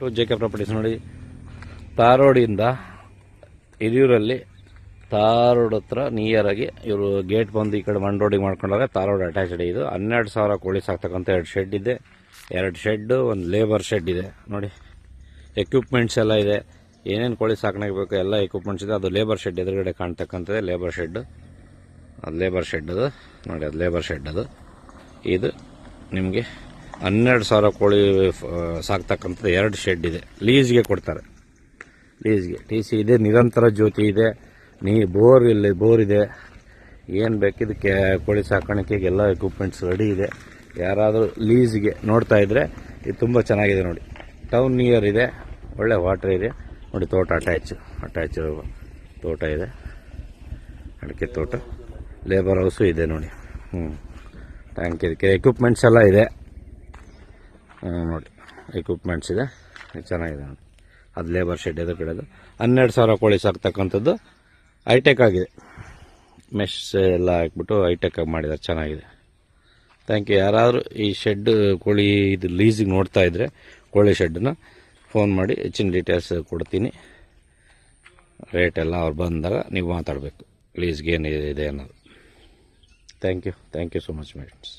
To J K properties ನೋಡಿ ತಾರೋಡಿಂದ ಹಿರಿಯೂರಲ್ಲಿ ತಾರೋಡ್ ಹತ್ರ near ಆಗಿ ಇವರು ಗೇಟ್ ಬಂದು ಈ ಕಡೆ ಒನ್ ರೋಡಿಗೆ ಮಾಡ್ಕೊಂಡಾಗ ತಾರೋಡ್ ಅಟ್ಯಾಚ್ಡ್ ಇದು. ಹನ್ನೆರಡು ಸಾವಿರ ಕೋಳಿ ಸಾಕ್ತಕ್ಕಂಥ ಎರಡು ಶೆಡ್ ಇದೆ. ಎರಡು ಶೆಡ್ ಒಂದು ಲೇಬರ್ ಶೆಡ್ ಇದೆ. ನೋಡಿ ಎಕ್ವಿಪ್ಮೆಂಟ್ಸ್ ಎಲ್ಲ ಇದೆ. ಏನೇನು ಕೋಳಿ ಸಾಕಣೆಗೆ ಬೇಕು, ಎಲ್ಲ ಎಕ್ವಿಪ್ಮೆಂಟ್ಸ್ ಇದೆ. ಅದು ಲೇಬರ್ ಶೆಡ್ ಎದುರುಗಡೆ ಕಾಣ್ತಕ್ಕಂಥದ್ದೇ ಲೇಬರ್ ಶೆಡ್ ಅದು ಲೇಬರ್ ಶೆಡ್ ಅದು. ನೋಡಿ, ಅದು ಲೇಬರ್ ಶೆಡ್ ಅದು. ಇದು ನಿಮಗೆ ಹನ್ನೆರಡು ಸಾವಿರ ಕೋಳಿ ಸಾಕ್ತಕ್ಕಂಥದ್ದು ಎರಡು ಶೆಡ್ ಇದೆ. ಲೀಸ್ಗೆ ಕೊಡ್ತಾರೆ. ಲೀಸ್ಗೆ ಟಿ ಸಿ ಇದೆ, ನಿರಂತರ ಜ್ಯೋತಿ ಇದೆ. ನೀ, ಬೋರ್ ಇಲ್ಲಿ, ಬೋರ್ ಇದೆ. ಏನು ಬೇಕಿದ್ದಕ್ಕೆ ಕೋಳಿ ಸಾಕಾಣಿಕೆಗೆಲ್ಲ ಎಕ್ವಿಪ್ಮೆಂಟ್ಸ್ ರೆಡಿ ಇದೆ. ಯಾರಾದರೂ ಲೀಸ್ಗೆ ನೋಡ್ತಾ ಇದ್ದರೆ ಇದು ತುಂಬ ಚೆನ್ನಾಗಿದೆ ನೋಡಿ. ಟೌನ್ ನಿಯರ್ ಇದೆ, ಒಳ್ಳೆ ವಾಟರ್ ಇದೆ. ನೋಡಿ, ತೋಟ ಅಟ್ಯಾಚ್ ಅಟ್ಯಾಚ್ ತೋಟ ಇದೆ. ಅಡಿಕೆ ತೋಟ. ಲೇಬರ್ ಹೌಸು ಇದೆ ನೋಡಿ. ಹ್ಞೂ ಟ್ಯಾಂಕ್ ಇದಕ್ಕೆ ಎಕ್ವಿಪ್ಮೆಂಟ್ಸ್ ಎಲ್ಲ ಇದೆ. ನೋಡಿ. ಎಕ್ವಿಪ್ಮೆಂಟ್ಸ್ ಇದೆ. ಚೆನ್ನಾಗಿದೆ ನೋಡಿ. ಅದು ಲೇಬರ್ ಶೆಡ್ ಎದುರು ಕಡೆದು ಹನ್ನೆರಡು ಸಾವಿರ ಕೋಳಿ ಸಾಕ್ತಕ್ಕಂಥದ್ದು ಹೈಟೆಕ್ ಆಗಿದೆ. ಮೆಶ್ ಎಲ್ಲ ಹಾಕ್ಬಿಟ್ಟು ಐಟೆಕ್ ಆಗಿ ಮಾಡಿದ್ದಾರೆ. ಚೆನ್ನಾಗಿದೆ. ಥ್ಯಾಂಕ್ ಯು ಯಾರಾದರೂ ಈ ಶೆಡ್ ಕೋಳಿ ಇದು ಲೀಸಿಗೆ ನೋಡ್ತಾ ಇದ್ದರೆ ಕೋಳಿ ಶೆಡ್ನ ಫೋನ್ ಮಾಡಿ, ಹೆಚ್ಚಿನ ಡೀಟೇಲ್ಸ್ ಕೊಡ್ತೀನಿ. ರೇಟ್ ಎಲ್ಲ ಅವ್ರು ಬಂದಾಗ ನೀವು ಮಾತಾಡಬೇಕು. ಲೀಸ್ಗೆ ಏನಿದೆ ಅನ್ನೋದು. Thank you thank you so much madams